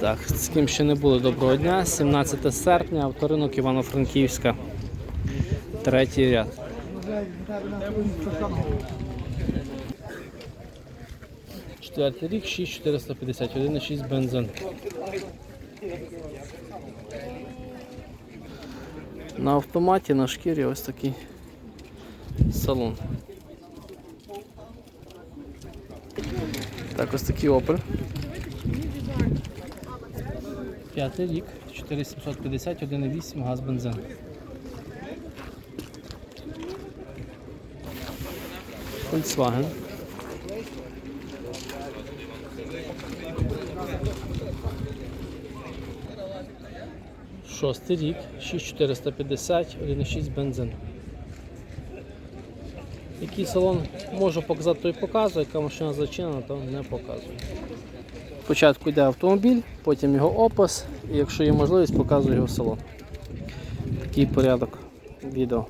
Так, з ким ще не було доброго дня. 17 серпня, авторинок Івано-Франківська. Третій ряд. Четвертий рік, 6450, 1,6 бензин. На автоматі на шкірі ось такий салон. Так, ось такий Opel. П'ятий рік, 4750, 1,8 газ бензин. Volkswagen. Шостий рік, 6450, 1,6 бензин. Який салон можу показати, то і показую, яка машина зачинена, то не показую. Спочатку йде автомобіль, потім його опис, і якщо є можливість, показую його салон. Такий порядок відео.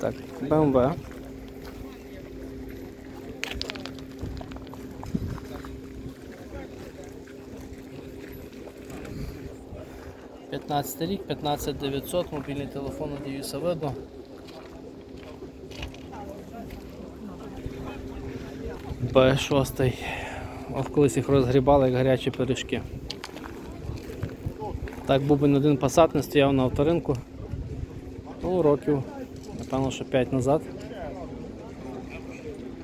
Так, BMW. П'ятнадцятий рік, 15900, мобільний телефон, надіюся, видно. Б6. От колись їх розгрібали як гарячі пиріжки. Так би один посад не стояв на авторинку. Ну, років, напевно, що 5 назад.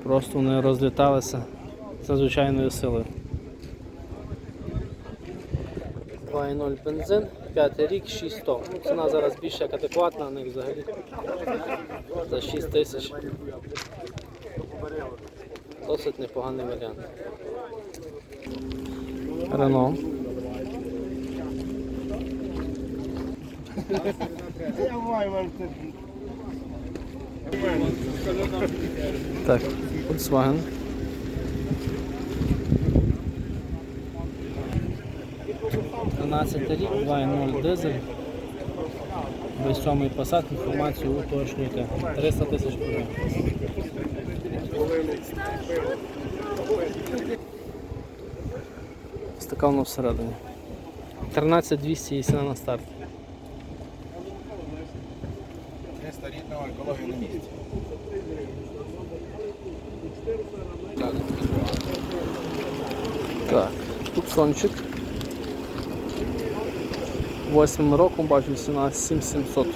Просто вони розліталися за звичайною силою. 2.0 бензин, 5 рік, 600. Ну, ціна зараз більш як адекватна, на них взагалі за 6 тисяч. Досить непоганий варіант. Рено. Так, Volkswagen. Дванадцятий рік, 2.0 дизель. Весь сьомий посад, інформацію уточнюйте. 300 тисяч гривень. Ось така воно всередині. 13200 і ціна на старт. Місто рідного екології на місці. Так, тут сончик. Восьмим роком бачу ціна 7700.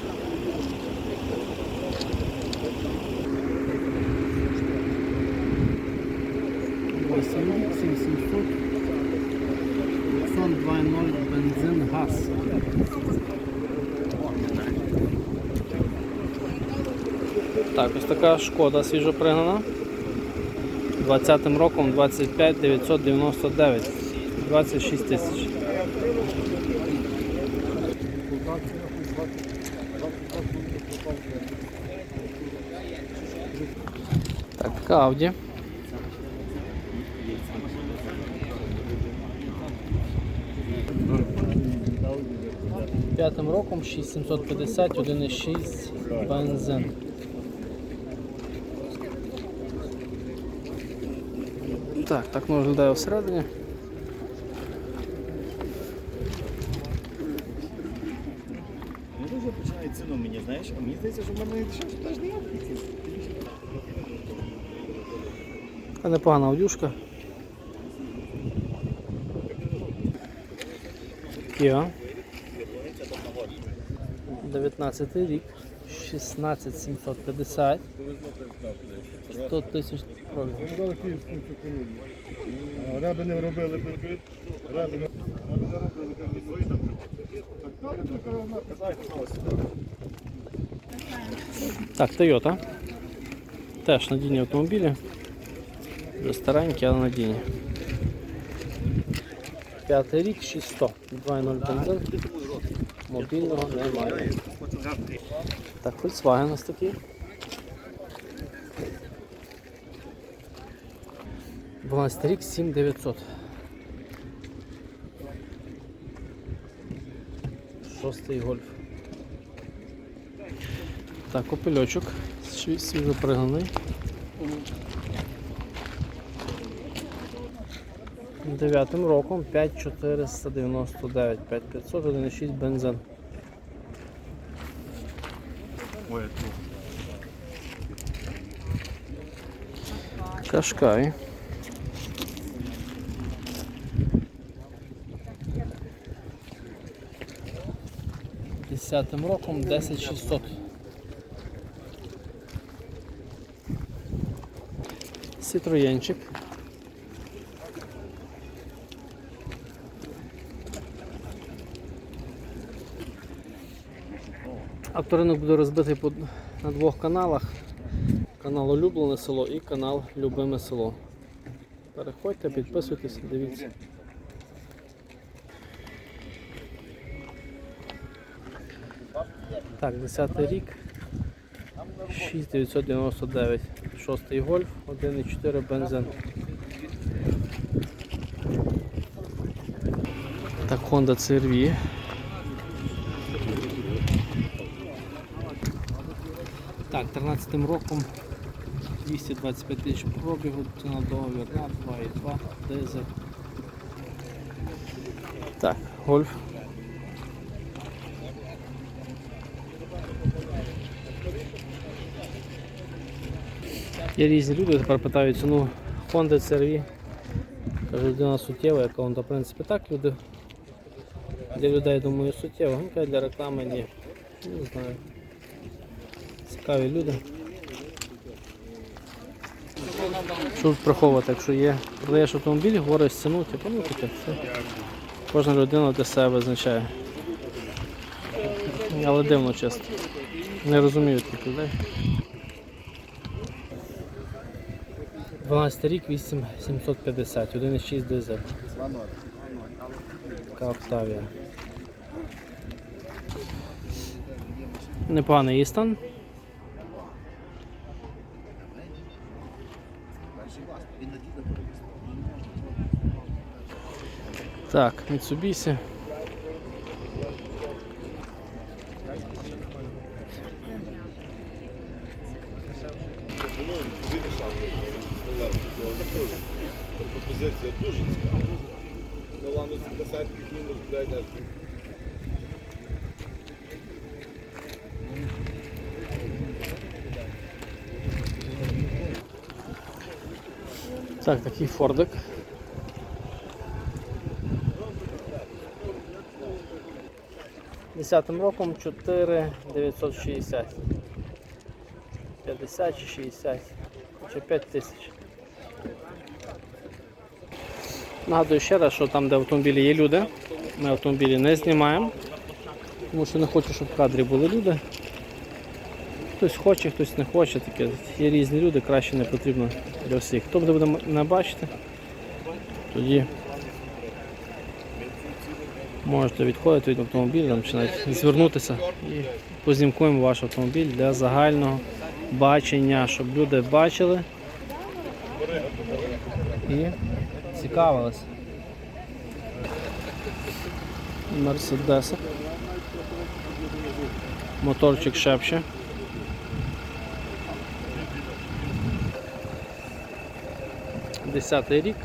Так, ось така шкода свіжопригнана. 20 роком 25 999 26 тисяч. Так, така Audi. П'ятим роком 6750, 1,6 бензин. Так, так воно виглядає всередині. Дуже починає ціну мені, знаєш, а мені здається, що в мене дешевше теж не Та непогана аудюшка. Kia. 19 рік. 16750. 100 тисяч пробігів. Раби не робили би. Раби не Так, Toyota. Теж надійні автомобілі. Вже старенькі, але надійні. П'ятий рік 600. 2.0 бензин. Мобільного немає. Так, Volkswagen ось такий. 12 рік 7900. Шостий гольф. Так, копельочок сві- свіжопригнаний. Дев'ятим роком 5499, 5500, 1,6 бензин. Ой, ну. Кашкай. Десятим роком 10600. Сітроєнчик. Авторинок буде розбитий на двох каналах. Канал Улюблене село і канал Любиме село. Переходьте, підписуйтесь, дивіться. Так, 10 рік. 6999. Шостий гольф, 1,4 бензин. Так, Honda CR-V. Так, 13 роком 225 тисяч пробігу, ціна договір на 2,2 дизель. Так, гольф. Є різні люди, тепер питають ціну Honda CR-V. Каже, людина суттєва, яка Honda, в принципі, так люди. Для людей, думаю, суттєва, ну, кажуть, для реклами ні. Не знаю. Цікаві люди. Приховувати, якщо є, продаєш автомобіль, говориш ціну, типу, ну таке. Кожна людина для себе визначає. Але дивно чесно. Не розумію таких людей. 12 рік 8750, 1,6 дизель. Така Октавія. Непоганий її стан. Так, Mitsubishi. Пропозиція дуже цікава. Ладно, 70 мінус, блядь, Так, такий фордик. Десятим роком 4 960. 50 чи 60. Чи 5 тисяч. Нагадую ще раз, що там, де автомобілі є люди, ми автомобілі не знімаємо, тому що не хочу, щоб в кадрі були люди. Хтось хоче, хтось не хоче, таке. Є різні люди, краще не потрібно для всіх. Хто буде мене бачити, тоді можете відходити від автомобіля навіть звернутися і познімкуємо ваш автомобіль для загального бачення, щоб люди бачили і цікавилися. Мерседес. Моторчик шепче. Десятий рік.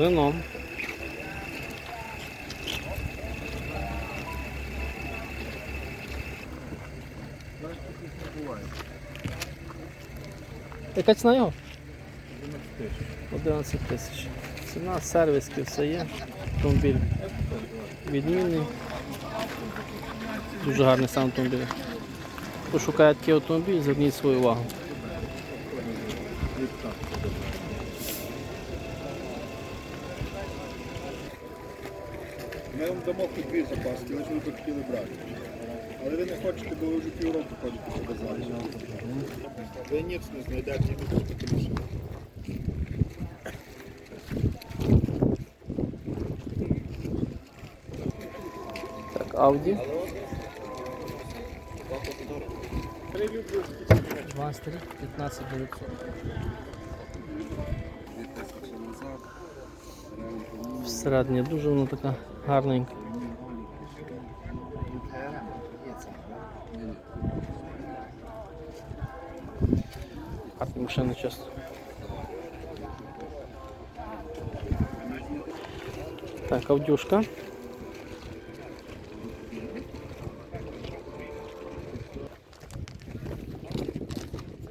Рено. Яка ціна його? 11 тисяч. Ціна, сервіски, все є. Автомобіль відмінний. Дуже гарний стан автомобіля. Хто шукає такий автомобіль, зверніть свою увагу. Ми вам дамо хоч дві запаски, ви ж ви б хотіли брати. Але ви не хочете, бо ви вже півроку ходите по базарі. Ви ніц не знайдете, як ви купите машину. Так, Audi. 12 рік, 15 900. Всередині дуже вона така гарненька. Гарні машини чесно. Так, авдюшка.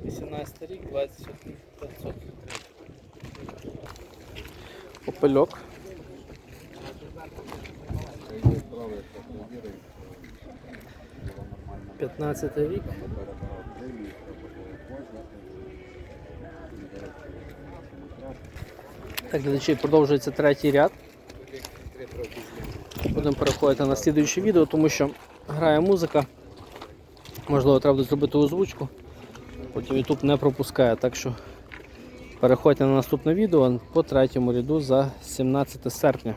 Вісімнадцятий рік, 21 500. Попельок. П'ятнадцятий рік. Так, глядачі, продовжується третій ряд. Будемо переходити на слідуюче відео, тому що грає музика. Можливо, треба буде зробити озвучку. Потім YouTube не пропускає. Так що переходьте на наступне відео по третьому ряду за 17 серпня.